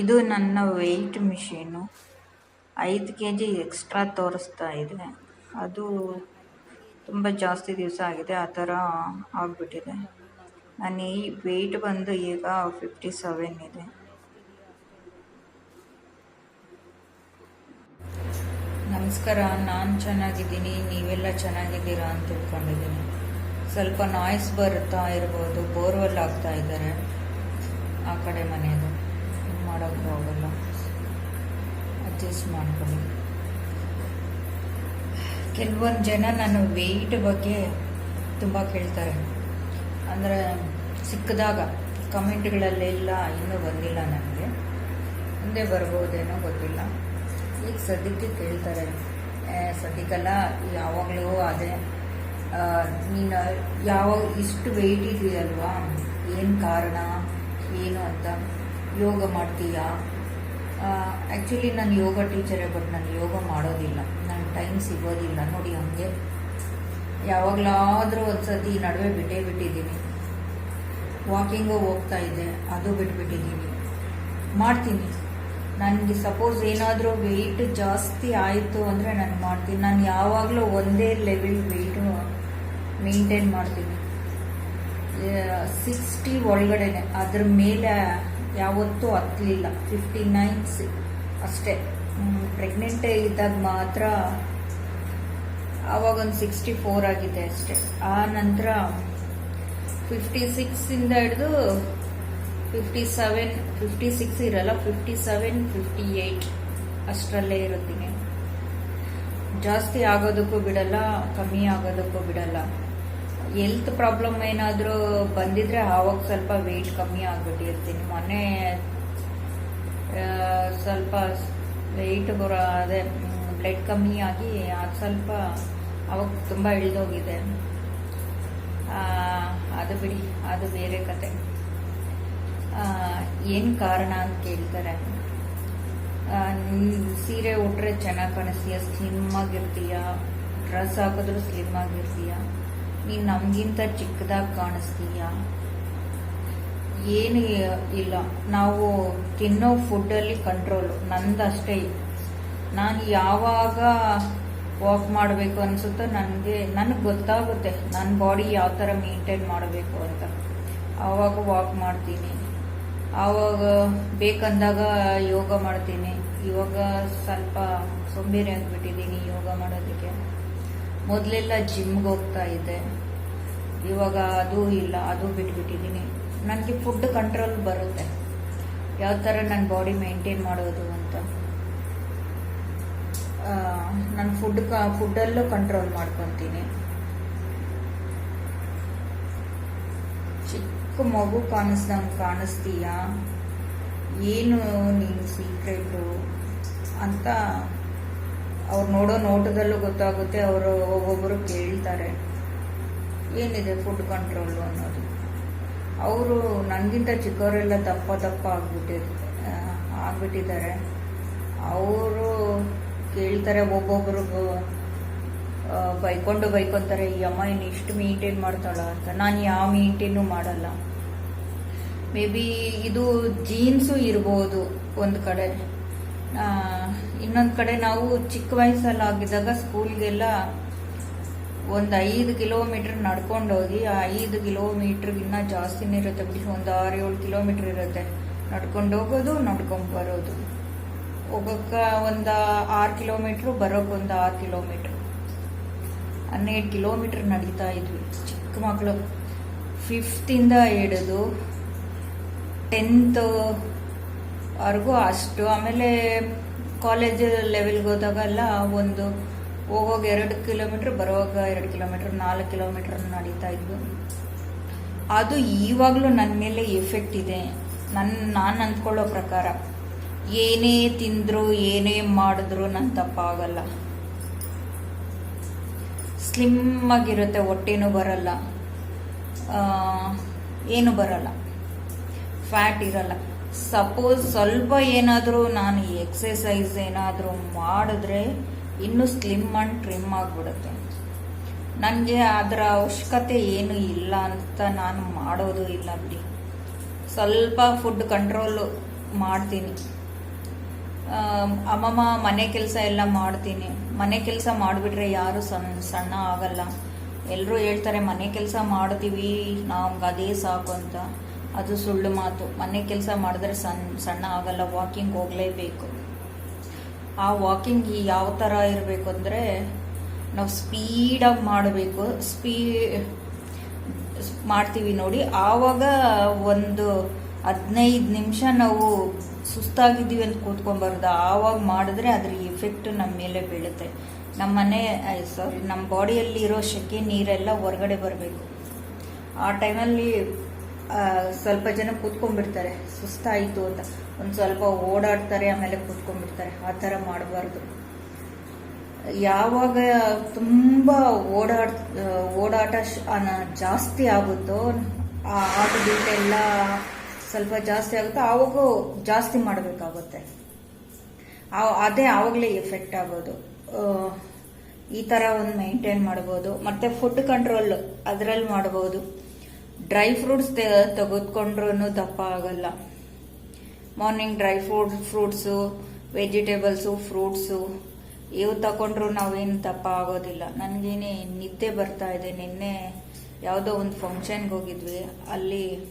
ಇದು ನನ್ನ weight machine ಐದು ಕೆ ಜಿ ಎಕ್ಸ್ಟ್ರಾ ತೋರಿಸ್ತಾ ಇದೆ. ಅದು ತುಂಬ ಜಾಸ್ತಿ ದಿವಸ ಆಗಿದೆ, ಆ ಥರ ಆಗಿಬಿಟ್ಟಿದೆ. ನಾನು ಈ ವೆಯ್ಟ್ ಬಂದು ಈಗ ಫಿಫ್ಟಿ ಸೆವೆನ್ ಇದೆ. ನಮಸ್ಕಾರ, ನಾನು ಚೆನ್ನಾಗಿದ್ದೀನಿ, ನೀವೆಲ್ಲ ಚೆನ್ನಾಗಿದ್ದೀರಾ ಅಂತ ತಿಳ್ಕೊಂಡಿದ್ದೀನಿ. ಸ್ವಲ್ಪ ನಾಯ್ಸ್ ಬರುತ್ತಾ ಇರ್ಬೋದು ಬೋರ್ವೆಲ್ ಆಗ್ತಾ ಇದ್ದಾರೆ. ಆ ಕಡೆ ಮನೆಯದು. ಮಾಡೋಕ್ಕೂ ಹೋಗಲ್ಲ ಅಡ್ಜಸ್ಟ್ ಮಾಡ್ಕೊಳ್ಳಿ. ಕೆಲವೊಂದು ಜನ ನಾನು ವೆಯ್ಟ್ ಬಗ್ಗೆ ತುಂಬ ಕೇಳ್ತಾರೆ. ಅಂದರೆ ಸಿಕ್ಕಿದಾಗ ಕಮೆಂಟ್ಗಳಲ್ಲೆಲ್ಲ ಇನ್ನೂ ಬಂದಿಲ್ಲ ನನಗೆ. ಮುಂದೆ ಬರ್ಬೋದೇನೋ ಗೊತ್ತಿಲ್ಲ. ಈಗ ಸದ್ಯಕ್ಕೆ ಕೇಳ್ತಾರೆ. ಸದ್ಯಕ್ಕೆಲ್ಲ ಯಾವಾಗಲೂ ಅದೇ ನೀನು ಯಾವಾಗ ಇಷ್ಟು ವೆಯ್ಟ್ ಇದೆಯಲ್ವಾ ಏನು ಕಾರಣ? ಏನು ಅಂತ ಯೋಗ ಮಾಡ್ತೀಯಾ? ಆ್ಯಕ್ಚುಲಿ ನಾನು ಯೋಗ ಟೀಚರೇ ಬಟ್ ನಾನು ಯೋಗ ಮಾಡೋದಿಲ್ಲ. ನನ್ನ ಟೈಮ್ ಸಿಗೋದಿಲ್ಲ. ನೋಡಿ ಹಂಗೆ. ಯಾವಾಗಲಾದರೂ ಒಂದು ಸತಿ ನಡುವೆ ಬಿಟ್ಟೇ ಬಿಟ್ಟಿದ್ದೀನಿ. ವಾಕಿಂಗು ಹೋಗ್ತಾ ಇದ್ದೆ ಅದು ಬಿಟ್ಬಿಟ್ಟಿದ್ದೀನಿ. ಮಾಡ್ತೀನಿ. ನನಗೆ ಸಪೋಸ್ ಏನಾದರೂ ವೆಯ್ಟ್ ಜಾಸ್ತಿ ಆಯಿತು ಅಂದರೆ ನಾನು ಮಾಡ್ತೀನಿ. ನಾನು ಯಾವಾಗಲೂ ಒಂದೇ ಲೆವೆಲ್ ವೆಯ್ಟು ಮೇಂಟೈನ್ ಮಾಡ್ತೀನಿ. ಸಿಕ್ಸ್ಟಿ ಒಳಗಡೆನೆ. ಅದ್ರ ಮೇಲೆ ಯಾವತ್ತೂ ಹತ್ತಲಿಲ್ಲ ಫಿಫ್ಟಿ ನೈನ್ಸ್ ಅಷ್ಟೇ. ಪ್ರೆಗ್ನೆಂಟೇ ಇದ್ದಾಗ ಮಾತ್ರ ಆವಾಗ ಒಂದು ಸಿಕ್ಸ್ಟಿ ಫೋರ್ ಆಗಿದೆ ಅಷ್ಟೇ. ಆ ನಂತರ ಫಿಫ್ಟಿ ಸಿಕ್ಸಿಂದ ಹಿಡಿದು ಫಿಫ್ಟಿ ಸೆವೆನ್, ಫಿಫ್ಟಿ ಸಿಕ್ಸ್ ಇರಲ್ಲ, ಫಿಫ್ಟಿ ಸೆವೆನ್, ಫಿಫ್ಟಿ ಏಯ್ಟ್ ಅಷ್ಟರಲ್ಲೇ ಇರುತ್ತೀನಿ ಜಾಸ್ತಿ ಆಗೋದಕ್ಕೂ ಬಿಡಲ್ಲ, ಕಮ್ಮಿ ಆಗೋದಕ್ಕೂ ಬಿಡಲ್ಲ. ಹೆಲ್ತ್ ಪ್ರಾಬ್ಲಮ್ ಏನಾದರೂ ಬಂದಿದ್ರೆ ಆವಾಗ ಸ್ವಲ್ಪ ವೆಯ್ಟ್ ಕಮ್ಮಿ ಆಗಿಬಿಟ್ಟಿರ್ತೀನಿ. ಮೊನ್ನೆ ಸ್ವಲ್ಪ ವೆಯ್ಟ್ ಬರೋ, ಅದೇ ಬ್ಲಡ್ ಕಮ್ಮಿ ಆಗಿ ಅದು ಸ್ವಲ್ಪ ಅವಾಗ ತುಂಬ ಇಳಿದೋಗಿದೆ. ಅದು ಬಿಡಿ, ಅದು ಬೇರೆ ಕತೆ. ಏನು ಕಾರಣ ಅಂತ ಕೇಳ್ತಾರೆ? ಸೀರೆ ಉಟ್ರೆ ಚೆನ್ನಾಗಿ ಕಾಣಿಸ್ತೀಯ? ಸ್ಲಿಮ್ ಆಗಿರ್ತೀಯ? ಡ್ರೆಸ್ ಹಾಕಿದ್ರು ಸ್ಲಿಮ್ ಆಗಿರ್ತೀಯ? ನೀನು ನಮಗಿಂತ ಚಿಕ್ಕದಾಗಿ ಕಾಣಿಸ್ತೀಯ? ಏನು ಇಲ್ಲ. ನಾವು ತಿನ್ನೋ ಫುಡ್ಡಲ್ಲಿ ಕಂಟ್ರೋಲು ನಂದು ಅಷ್ಟೇ ನಾನು ಯಾವಾಗ ವಾಕ್ ಮಾಡಬೇಕು ಅನಿಸುತ್ತೋ ನನಗೆ ನನಗೆ ಗೊತ್ತಾಗುತ್ತೆ ನನ್ನ ಬಾಡಿ ಯಾವ ಥರ ಮೇಂಟೈನ್ ಮಾಡಬೇಕು ಅಂತ. ಆವಾಗ ವಾಕ್ ಮಾಡ್ತೀನಿ. ಆವಾಗ ಬೇಕಂದಾಗ ಯೋಗ ಮಾಡ್ತೀನಿ. ಇವಾಗ ಸ್ವಲ್ಪ ಸೋಂಬೇರಿ ಆಗಿಬಿಟ್ಟಿದ್ದೀನಿ ಯೋಗ ಮಾಡೋದಕ್ಕೆ. ಮೊದಲೆಲ್ಲ ಜಿಮ್ಗೆ ಹೋಗ್ತಾ ಇದ್ದೆ. ಇವಾಗ ಅದು ಇಲ್ಲ, ಅದು ಬಿಟ್ಬಿಟ್ಟಿದ್ದೀನಿ. ನನಗೆ ಫುಡ್ ಕಂಟ್ರೋಲ್ ಬರುತ್ತೆ. ಯಾವ ಥರ ನನ್ನ ಬಾಡಿ ಮೇಂಟೈನ್ ಮಾಡೋದು ಅಂತ. ನಾನು ಫುಡ್ ಫುಡ್ಡಲ್ಲೂ ಕಂಟ್ರೋಲ್ ಮಾಡ್ಕೊತೀನಿ. ಚಿಕ್ಕ ಮಗು ಕಾಣಿಸ್ದಂಗೆ ಕಾಣಿಸ್ತೀಯಾ? ಏನು ನೀನು ಸೀಕ್ರೆಟು ಅಂತ ಅವ್ರು ನೋಡೋ ನೋಟದಲ್ಲೂ ಗೊತ್ತಾಗುತ್ತೆ, ಅವರು ಒಬ್ಬೊಬ್ಬರು ಕೇಳ್ತಾರೆ. ಏನಿದೆ ಫುಡ್ ಕಂಟ್ರೋಲು ಅನ್ನೋದು? ಅವರು ನನಗಿಂತ ಚಿಕ್ಕವರೆಲ್ಲ ದಪ್ಪ ದಪ್ಪ ಆಗ್ಬಿಟ್ಟಿರ್ ಆಗ್ಬಿಟ್ಟಿದ್ದಾರೆ. ಅವರು ಕೇಳ್ತಾರೆ ಒಬ್ಬೊಬ್ಬರು ಬೈಕೊಂಡು ಬೈಕೊಂತಾರೆ, ಈ ಅಮ್ಮ ಇನ್ನು ಇಷ್ಟು ಮೇಂಟೈನ್ ಮಾಡ್ತಾಳ ಅಂತ. ನಾನು ಯಾವ ಮೇಂಟೈನು ಮಾಡಲ್ಲ. ಮೇ ಬಿ ಇದು ಜೀನ್ಸು ಇರ್ಬೋದು ಒಂದು ಕಡೆ. ಇನ್ನೊಂದು ಕಡೆ ನಾವು ಚಿಕ್ಕ ವಯಸ್ಸಲ್ಲಿ ಆಗಿದ್ದಾಗ ಸ್ಕೂಲ್ಗೆಲ್ಲ ಒಂದು ಐದು ಕಿಲೋಮೀಟ್ರ್ ನಡ್ಕೊಂಡೋಗಿ ಆ ಐದು ಕಿಲೋಮೀಟ್ರಿಗಿನ್ನ ಜಾಸ್ತಿನೇ ಇರುತ್ತೆ ಬಿಡಿ, ಒಂದು ಆರು ಏಳು ಕಿಲೋಮೀಟ್ರ್ ಇರುತ್ತೆ. ನಡ್ಕೊಂಡು ಹೋಗೋದು, ನಡ್ಕೊಂಡು ಬರೋದು. ಹೋಗೋಕ್ಕೆ ಒಂದು ಆರು ಕಿಲೋಮೀಟ್ರು ಬರೋಕ್ಕೊಂದು ಒಂದು ಆರು ಕಿಲೋಮೀಟ್ರ್. ಹನ್ನೆರಡು ಕಿಲೋಮೀಟ್ರ್ ನಡೀತಾ ಇದ್ವಿ. ಚಿಕ್ಕ ಮಕ್ಕಳು ಫಿಫ್ತಿಂದ ಹಿಡಿದು ಟೆಂತ್ ವರ್ಗು ಅಷ್ಟು. ಆಮೇಲೆ ಕಾಲೇಜ್ ಲೆವೆಲ್ಗೆ ಹೋದಾಗೆಲ್ಲ ಒಂದು ಹೋಗೋಗ ಎರಡು ಕಿಲೋಮೀಟ್ರ್ ಬರೋವಾಗ ಎರಡು ಕಿಲೋಮೀಟ್ರ್ ನಾಲ್ಕು ಕಿಲೋಮೀಟ್ರ್ ನಡೀತಾ ಇದ್ದು ಅದು ಈವಾಗಲೂ ನನ್ನ ಮೇಲೆ ಎಫೆಕ್ಟ್ ಇದೆ. ನನ್ನ ನಾನು ಅಂದ್ಕೊಳ್ಳೋ ಪ್ರಕಾರ. ಏನೇ ತಿಂದ್ರು, ಏನೇ ಮಾಡಿದ್ರು ನನ್ನ ತಪ್ಪಾಗಲ್ಲ. ಸ್ಲಿಮ್ ಆಗಿರುತ್ತೆ, ಹೊಟ್ಟೆನೂ ಬರಲ್ಲ. ಏನು ಬರಲ್ಲ. ಫ್ಯಾಟ್ ಇರಲ್ಲ. ಸಪೋಸ್ ಸ್ವಲ್ಪ ಏನಾದರೂ ನಾನು ಎಕ್ಸಸೈಸ್ ಏನಾದರೂ ಮಾಡಿದ್ರೆ ಇನ್ನೂ ಸ್ಲಿಮ್ ಆ್ಯಂಡ್ ಟ್ರಿಮ್ ಆಗಿಬಿಡುತ್ತೆ. ನನಗೆ ಅದರ ಅವಶ್ಯಕತೆ ಏನು ಇಲ್ಲ ಅಂತ ನಾನು ಮಾಡೋದು ಇಲ್ಲ ಬಿಡಿ. ಸ್ವಲ್ಪ ಫುಡ್ ಕಂಟ್ರೋಲು ಮಾಡ್ತೀನಿ. ಅಮ್ಮಮ್ಮ ಮನೆ ಕೆಲಸ ಎಲ್ಲ ಮಾಡ್ತೀನಿ. ಮನೆ ಕೆಲಸ ಮಾಡಿಬಿಟ್ರೆ ಯಾರು ಸಣ್ಣ ಸಣ್ಣ ಆಗಲ್ಲ. ಎಲ್ಲರೂ ಹೇಳ್ತಾರೆ, ಮನೆ ಕೆಲಸ ಮಾಡ್ತೀವಿ ನಮ್ಗೆ ಅದೇ ಸಾಕು ಅಂತ. ಅದು ಸುಳ್ಳು ಮಾತು. ಮನೆ ಕೆಲಸ ಮಾಡಿದ್ರೆ ಸಣ್ಣ ಸಣ್ಣ ಆಗಲ್ಲ ವಾಕಿಂಗ್ ಹೋಗಲೇಬೇಕು. ಆ ವಾಕಿಂಗ್ ಯಾವ ಥರ ಇರಬೇಕು ಅಂದರೆ, ನಾವು ಸ್ಪೀಡಾಗಿ ಮಾಡಬೇಕು. ಸ್ಪೀ ಮಾಡ್ತೀವಿ ನೋಡಿ. ಆವಾಗ ಒಂದು ಹದಿನೈದು ನಿಮಿಷ ನಾವು ಸುಸ್ತಾಗಿದ್ದೀವಿ ಅಂತ ಕೂತ್ಕೊಂಬಾರ್ದು. ಆವಾಗ ಮಾಡಿದ್ರೆ ಅದ್ರ ಎಫೆಕ್ಟ್ ನಮ್ಮ ಮೇಲೆ ಬೀಳುತ್ತೆ. ನಮ್ಮ ಮನೆ ಸಾರಿ ನಮ್ಮ ಬಾಡಿಯಲ್ಲಿರೋ ಶೆಕೆ ನೀರೆಲ್ಲ ಹೊರಗಡೆ ಬರಬೇಕು. ಆ ಟೈಮಲ್ಲಿ ಸ್ವಲ್ಪ ಜನ ಕೂತ್ಕೊಂಡ್ಬಿಡ್ತಾರೆ. ಸುಸ್ತಾಯಿತು ಅಂತ. ಒಂದು ಸ್ವಲ್ಪ ಓಡಾಡ್ತಾರೆ, ಆಮೇಲೆ ಕೂತ್ಕೊಂಡ್ಬಿಡ್ತಾರೆ. ಆ ಥರ ಮಾಡಬಾರ್ದು. ಯಾವಾಗ ತುಂಬ ಓಡಾಡ್, ಓಡಾಟ ಜಾಸ್ತಿ ಆಗುತ್ತೋ, ಆ ಆಟದಿಂದ ಎಲ್ಲ ಸ್ವಲ್ಪ ಜಾಸ್ತಿ ಆಗುತ್ತೋ. ಆವಾಗ ಜಾಸ್ತಿ ಮಾಡಬೇಕಾಗುತ್ತೆ. ಅದೇ ಆವಾಗಲೇ ಎಫೆಕ್ಟ್ ಆಗೋದು. ಈ ಥರ ಒಂದು ಮೇಂಟೈನ್ ಮಾಡ್ಬೋದು. ಮತ್ತು ಫುಡ್ ಕಂಟ್ರೋಲ್ ಅದರಲ್ಲಿ ಮಾಡ್ಬೋದು. ಡ್ರೈ ಫ್ರೂಟ್ಸ್ ತೆಗೆದುಕೊಂಡ್ರೂ ದಪ್ಪ ಆಗಲ್ಲ morning dry fruit fruits vegetables fruits ಇವು ತಗೊಂಡ್ರು ನಾವೇನು ದಪ್ಪ ಆಗೋದಿಲ್ಲ ನನಗೇನೆ ನಿದ್ದೆ ಬರ್ತಾ ಇದೆ. ನಿನ್ನೆ ಯಾವುದೋ ಒಂದು ಫಂಕ್ಷನ್ಗೆ ಹೋಗಿದ್ವಿ. ಅಲ್ಲಿ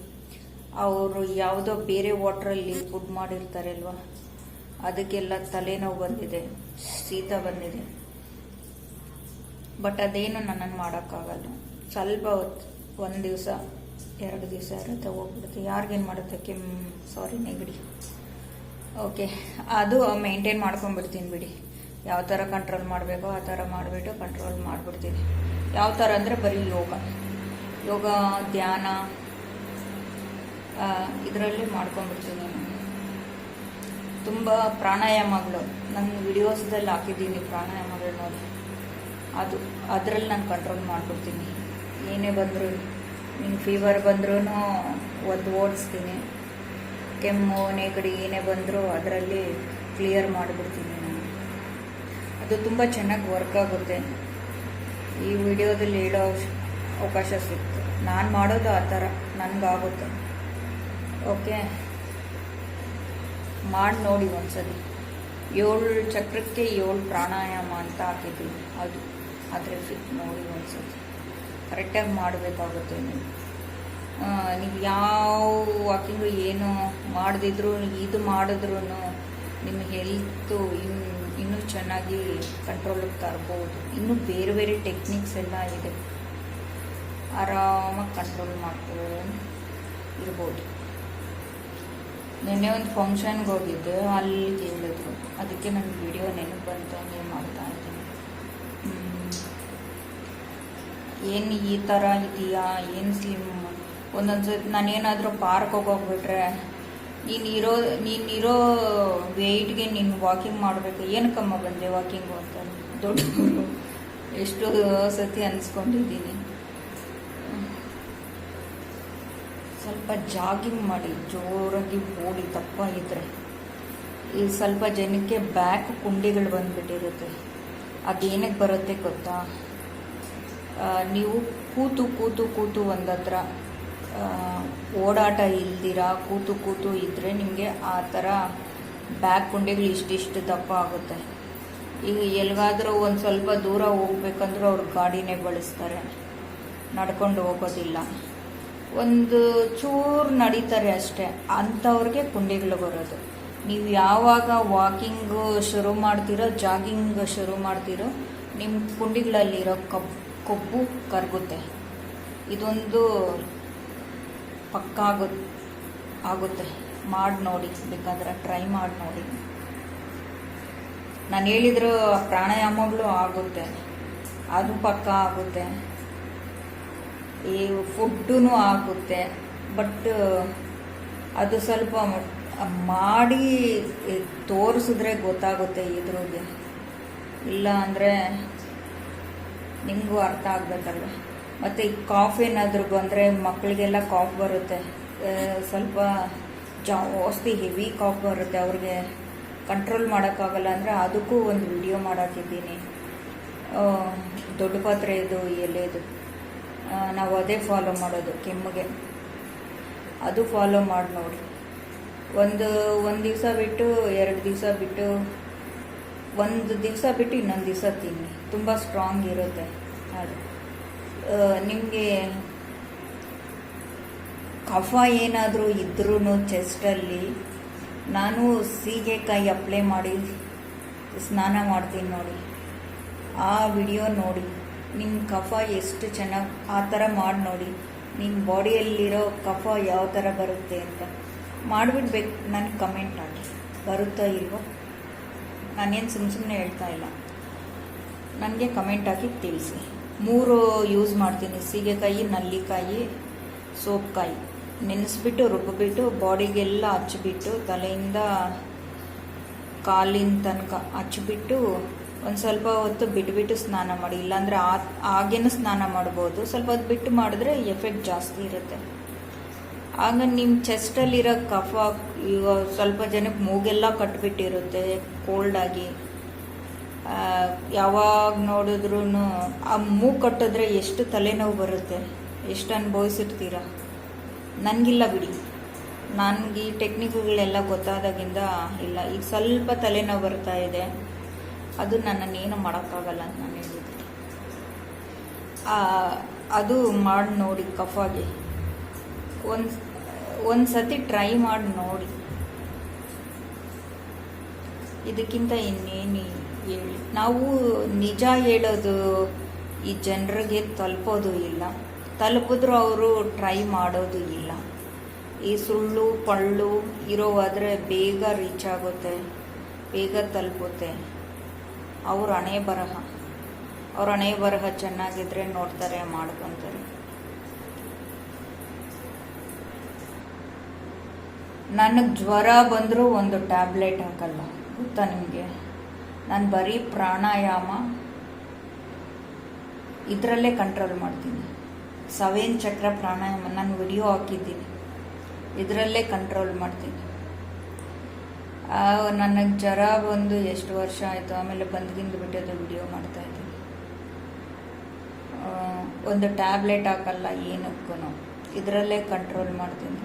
ಅವರು ಯಾವುದೋ ಬೇರೆ ವಾಟ್ರಲ್ಲಿ ಫುಡ್ ಮಾಡಿರ್ತಾರೆ ಅಲ್ವಾ ಅದಕ್ಕೆಲ್ಲ ತಲೆನೋವು ಬಂದಿದೆ. ಶೀತ ಬಂದಿದೆ. ಬಟ್ ಅದೇನು ನನ್ನನ್ನು ಮಾಡೋಕ್ಕಾಗಲ್ಲ. ಸ್ವಲ್ಪ ಒಂದು ದಿವಸ ಎರಡು ದಿವಸ ಇರುತ್ತೆ ಹೋಗ್ಬಿಡುತ್ತೆ ಯಾರಿಗೇನು ಮಾಡುತ್ತೆ ಕೆಮ್ಮು ಸಾರಿ ನೆಗಡಿ. ಓಕೆ ಅದು ಮೇಂಟೈನ್ ಮಾಡ್ಕೊಂಡ್ಬಿಡ್ತೀನಿ ಬಿಡಿ. ಯಾವ ಥರ ಕಂಟ್ರೋಲ್ ಮಾಡಬೇಕೋ ಆ ಥರ ಮಾಡಿಬಿಟ್ಟು ಕಂಟ್ರೋಲ್ ಮಾಡಿಬಿಡ್ತೀನಿ. ಯಾವ ಥರ ಅಂದರೆ ಬರೀ ಯೋಗ. ಯೋಗ, ಧ್ಯಾನ ಇದರಲ್ಲಿ ಮಾಡ್ಕೊಂಡ್ಬಿಡ್ತೀನಿ ನಾನು. ತುಂಬ ಪ್ರಾಣಾಯಾಮಗಳು. ನನ್ನ ವಿಡಿಯೋಸ್ದಲ್ಲಿ ಹಾಕಿದ್ದೀನಿ ಪ್ರಾಣಾಯಾಮಗಳು ನೋಡಿ. ಅದು, ಅದರಲ್ಲಿ ನಾನು ಕಂಟ್ರೋಲ್ ಮಾಡಿಬಿಡ್ತೀನಿ. ಏನೇ ಬಂದರೂ. ನಿಂಗೆ ಫೀವರ್ ಬಂದ್ರೂ ಒಂದು ಓಡಿಸ್ತೀನಿ. ಕೆಮ್ಮು, ನೆಗಡಿ ಏನೇ ಬಂದರೂ ಅದರಲ್ಲಿ ಕ್ಲಿಯರ್ ಮಾಡಿಬಿಡ್ತೀನಿ ನಾನು. ಅದು ತುಂಬ ಚೆನ್ನಾಗಿ ವರ್ಕ್ ಆಗುತ್ತೆ. ಈ ವಿಡಿಯೋದಲ್ಲಿ ಹೇಳೋ ಅವಕಾಶ ಸಿಕ್ತು. ನಾನು ಮಾಡೋದು ಆ ಥರ. ನನಗಾಗುತ್ತೆ. ಓಕೆ? ಮಾಡಿ ನೋಡಿ ಒಂದ್ಸಲಿ. ಏಳು ಚಕ್ರಕ್ಕೆ ಏಳು ಪ್ರಾಣಾಯಾಮ ಅಂತ ಹಾಕಿದ್ದೀನಿ. ಅದು. ಆದರೆ ಫಿಟ್ ನೋಡಿ ಒಂದ್ಸಲಿ. ಕರೆಕ್ಟಾಗಿ ಮಾಡಬೇಕಾಗುತ್ತೆ ನೀವು. ನೀವು ಯಾವ ವಾಕಿಂಗು ಏನು ಮಾಡದಿದ್ರು, ಇದು ಮಾಡಿದ್ರೂ ನಿಮ್ಮ ಹೆಲ್ತು ಇನ್, ಇನ್ನೂ ಚೆನ್ನಾಗಿ ಕಂಟ್ರೋಲಿಗೆ ತರ್ಬೋದು. ಇನ್ನೂ ಬೇರೆ ಬೇರೆ ಟೆಕ್ನಿಕ್ಸ್ ಎಲ್ಲ ಇದೆ. ಆರಾಮಾಗಿ ಕಂಟ್ರೋಲ್ ಮಾಡ್ಕೊಂಡು ಇರ್ಬೋದು. ನಿನ್ನೆ ಒಂದು ಫಂಕ್ಷನ್ಗೆ ಹೋಗಿದ್ದೆ, ಅಲ್ಲಿ ಕೇಳಿದ್ರು. ಅದಕ್ಕೆ ನನ್ನ ವಿಡಿಯೋ ನೆನಪು ಬಂತು. ಏನು ಈ ಥರ ಇದೆಯಾ? ಏನು ಸ್ಲಿಮ್ ಒಂದೊಂದು ಸತಿ ನಾನೇನಾದರೂ ಪಾರ್ಕ್ ಹೋಗೋಗ್ಬಿಟ್ರೆ ನೀನು ಇರೋ ನೀನು ಇರೋ ವೆಯ್ಟ್ಗೆ ನೀನು ವಾಕಿಂಗ್ ಮಾಡಬೇಕು. ಏನಕ್ಕಮ್ಮ ಬಂದೆ ವಾಕಿಂಗು ಅಂತ? ದೊಡ್ಡ ಎಷ್ಟು ಸತಿ ಅನ್ಸ್ಕೊಂಡಿದ್ದೀನಿ. ಸ್ವಲ್ಪ ಜಾಗಿಂಗ್ ಮಾಡಿ, ಜೋರಾಗಿ ಓಡಿ, ದಪ್ಪ ಇದ್ರೆ. ಈ ಸ್ವಲ್ಪ ಜನಕ್ಕೆ ಬ್ಯಾಕ್ ಕುಂಡಿಗಳು ಬಂದ್ಬಿಟ್ಟಿರುತ್ತೆ. ಅದೇನಕ್ಕೆ ಬರುತ್ತೆ ಗೊತ್ತಾ? ನೀವು ಕೂತು ಕೂತು ಕೂತು ಒಂದತ್ರ ಓಡಾಟ ಇಲ್ದಿರ, ಕೂತು ಕೂತು ಇದ್ದರೆ ನಿಮಗೆ ಆ ಥರ ಬ್ಯಾಕ್ ಕುಂಡೆಗಳು ಇಷ್ಟಿಷ್ಟು ದಪ್ಪ ಆಗುತ್ತೆ. ಈಗ ಎಲ್ಲಿಗಾದರೂ ಒಂದು ಸ್ವಲ್ಪ ದೂರ ಹೋಗ್ಬೇಕಂದ್ರೂ ಅವ್ರು ಗಾಡಿನೇ ಬಳಸ್ತಾರೆ. ನಡ್ಕೊಂಡು ಹೋಗೋದಿಲ್ಲ. ಒಂದು ಚೂರು ನಡೀತಾರೆ ಅಷ್ಟೇ, ಅಂಥವ್ರಿಗೆ ಕುಂಡೆಗಳು ಬರೋದು. ನೀವು ಯಾವಾಗ ವಾಕಿಂಗು ಶುರು ಮಾಡ್ತೀರೋ, ಜಾಗಿಂಗ್ ಶುರು ಮಾಡ್ತೀರೋ ನಿಮ್ಮ ಕುಂಡಿಗಳಲ್ಲಿರೋ ಕಬ್ ಕೊಬ್ಬು ಕರಗುತ್ತೆ. ಇದೊಂದು ಪಕ್ಕ ಆಗು ಆಗುತ್ತೆ. ಮಾಡಿ ನೋಡಿ, ಬೇಕಾದ್ರೆ ಟ್ರೈ ಮಾಡಿ ನೋಡಿ. ನಾನು ಹೇಳಿದ್ರು ಪ್ರಾಣಾಯಾಮಗಳು ಆಗುತ್ತೆ. ಅದು ಪಕ್ಕ ಆಗುತ್ತೆ. ಈ ಫುಡ್ಡೂ ಆಗುತ್ತೆ. ಬಟ್, ಅದು ಸ್ವಲ್ಪ ಮಾಡಿ ತೋರಿಸಿದ್ರೆ ಗೊತ್ತಾಗುತ್ತೆ ಇದ್ರಿಗೆ ಇಲ್ಲ ಅಂದರೆ ನಿಮಗೂ ಅರ್ಥ ಆಗ್ಬೇಕಲ್ವ? ಮತ್ತು ಈ ಕಾಫ್ ಏನಾದರೂ ಬಂದರೆ ಮಕ್ಕಳಿಗೆಲ್ಲ ಕಾಫ್ ಬರುತ್ತೆ. ಸ್ವಲ್ಪ ಜಾಸ್ತಿ ಹೆವಿ ಕಾಫ್ ಬರುತ್ತೆ ಅವ್ರಿಗೆ. ಕಂಟ್ರೋಲ್ ಮಾಡೋಕ್ಕಾಗಲ್ಲ ಅಂದರೆ ಅದಕ್ಕೂ ಒಂದು ವಿಡಿಯೋ ಮಾಡೋಕ್ಕಿದ್ದೀನಿ ದೊಡ್ಡ ಪಾತ್ರೆ ಇದು ಎಲೆದು. ನಾವು ಅದೇ ಫಾಲೋ ಮಾಡೋದು ಕೆಮ್ಮಿಗೆ. ಅದು ಫಾಲೋ ಮಾಡಿ ನೋಡಿ. ಒಂದು ಒಂದು ದಿವಸ ಬಿಟ್ಟು, ಎರಡು ದಿವಸ ಬಿಟ್ಟು, ಒಂದು ದಿವಸ ಬಿಟ್ಟು ಇನ್ನೊಂದು ದಿವಸ ತಿನ್ನಿ. ತುಂಬ ಸ್ಟ್ರಾಂಗ್ ಇರುತ್ತೆ. ಅದು. ನಿಮಗೆ ಕಫ ಏನಾದರೂ ಇದ್ರೂ ಚೆಸ್ಟಲ್ಲಿ ನಾನು ಸೀಗೆಕಾಯಿ ಅಪ್ಲೈ ಮಾಡಿ ಸ್ನಾನ ಮಾಡ್ತೀನಿ ನೋಡಿ. ಆ ವಿಡಿಯೋ ನೋಡಿ. ನಿಮ್ಮ ಕಫ ಎಷ್ಟು ಚೆನ್ನಾಗಿ ಆ ಥರ ಮಾಡಿ ನೋಡಿ. ನಿಮ್ಮ ಬಾಡಿಯಲ್ಲಿರೋ ಕಫ ಯಾವ ಥರ ಬರುತ್ತೆ ಅಂತ. ಮಾಡಿಬಿಡ್ಬೇಕು ನನಗೆ ಕಮೆಂಟ್ ಹಾಕಿ ಬರುತ್ತಾ ಇಲ್ವೋ? ನಾನೇನು ಸುಮ್ಮ ಸುಮ್ಮನೆ ಹೇಳ್ತಾ ಇಲ್ಲ. ನನಗೆ ಕಮೆಂಟ್ ಹಾಕಿ ತಿಳಿಸಿ. ಮೂರು ಯೂಸ್ ಮಾಡ್ತೀನಿ. ಸೀಗೆಕಾಯಿ, ನಲ್ಲಿಕಾಯಿ, ಸೋಪ್ಕಾಯಿ. ನೆನೆಸ್ಬಿಟ್ಟು, ರುಬ್ಬಿಬಿಟ್ಟು ಬಾಡಿಗೆಲ್ಲ ಹಚ್ಚಿಬಿಟ್ಟು, ತಲೆಯಿಂದ ಕಾಲಿನ ತನಕ ಹಚ್ಚಿಬಿಟ್ಟು, ಒಂದು ಸ್ವಲ್ಪ ಹೊತ್ತು ಬಿಟ್ಬಿಟ್ಟು ಸ್ನಾನ ಮಾಡಿ. ಇಲ್ಲಾಂದರೆ ಆ, ಹಾಗೇನು ಸ್ನಾನ ಮಾಡ್ಬೋದು. ಸ್ವಲ್ಪ ಹೊತ್ತು ಬಿಟ್ಟು ಮಾಡಿದ್ರೆ ಎಫೆಕ್ಟ್ ಜಾಸ್ತಿ ಇರುತ್ತೆ. ಆಗ ನಿಮ್ಮ ಚೆಸ್ಟಲ್ಲಿರೋ ಕಫ ಸ್ವಲ್ಪ ಜನಕ್ಕೆ ಮೂಗೆಲ್ಲ ಕಟ್ಬಿಟ್ಟಿರುತ್ತೆ ಕೋಲ್ಡಾಗಿ ಯಾವಾಗ ನೋಡಿದ್ರೂ ಆ ಮೂಗು ಕಟ್ಟಿದ್ರೆ ಎಷ್ಟು ತಲೆನೋವು ಬರುತ್ತೆ, ಎಷ್ಟು ಅನುಭವಿಸಿರ್ತೀರ? ನನಗಿಲ್ಲ ಬಿಡಿ. ನನಗೆ ಈ ಟೆಕ್ನಿಕ್ಗಳೆಲ್ಲ ಗೊತ್ತಾದಾಗಿಂದ ಇಲ್ಲ. ಈಗ ಸ್ವಲ್ಪ ತಲೆನೋವು ಬರ್ತಾ ಇದೆ. ಅದು ನನ್ನನ್ನೇನು ಮಾಡೋಕ್ಕಾಗಲ್ಲ ಅಂತ ನಾನು ಹೇಳಿದ್ದೆ ಅದು ಮಾಡಿ ನೋಡಿ ಕಫಾಗೆ ಒಂದು ಒಂದು ಸತಿ ಟ್ರೈ ಮಾಡಿ ನೋಡಿ. ಇದಕ್ಕಿಂತ ಇನ್ನೇನು ನಾವು ನಿಜ ಹೇಳೋದು ಈ ಜನರಿಗೆ ತಲುಪೋದು ಇಲ್ಲ. ತಲುಪಿದ್ರೂ ಅವರು ಟ್ರೈ ಮಾಡೋದು ಇಲ್ಲ. ಈ ಸುಳ್ಳು, ಪಳ್ಳು ಇರೋವಾದರೆ ಬೇಗ ರೀಚ್ ಆಗುತ್ತೆ, ಬೇಗ ತಲುಪುತ್ತೆ. ಅವ್ರ ಹಣೆ ಬರಹ. ಅವ್ರ ಹಣೆ ಬರಹ ಚೆನ್ನಾಗಿದ್ರೆ ನೋಡ್ತಾರೆ, ಮಾಡ್ಕೊತಾರೆ. ನನಗೆ ಜ್ವರ ಬಂದರೂ ಒಂದು ಟ್ಯಾಬ್ಲೆಟ್ ಹಾಕಲ್ಲ. ಗೊತ್ತಾ ನಿಮಗೆ? ನಾನು ಬರೀ ಪ್ರಾಣಾಯಾಮ ಇದರಲ್ಲೇ ಕಂಟ್ರೋಲ್ ಮಾಡ್ತೀನಿ. ಸವೇನ್ ಚಕ್ರ ಪ್ರಾಣಾಯಾಮ ನಾನು ವಿಡಿಯೋ ಹಾಕಿದ್ದೀನಿ. ಇದರಲ್ಲೇ ಕಂಟ್ರೋಲ್ ಮಾಡ್ತೀನಿ. ನನಗೆ ಜ್ವರ ಬಂದು ಎಷ್ಟು ವರ್ಷ ಆಯಿತು, ಆಮೇಲೆ ಬಂದ್ಗಿಂದು ಬಿಟ್ಟದ್ದು ವಿಡಿಯೋ ಮಾಡ್ತಾ ಇದ್ದೀನಿ. ಒಂದು ಟ್ಯಾಬ್ಲೆಟ್ ಹಾಕಲ್ಲ ಏನಕ್ಕೂ ಇದರಲ್ಲೇ ಕಂಟ್ರೋಲ್ ಮಾಡ್ತೀನಿ.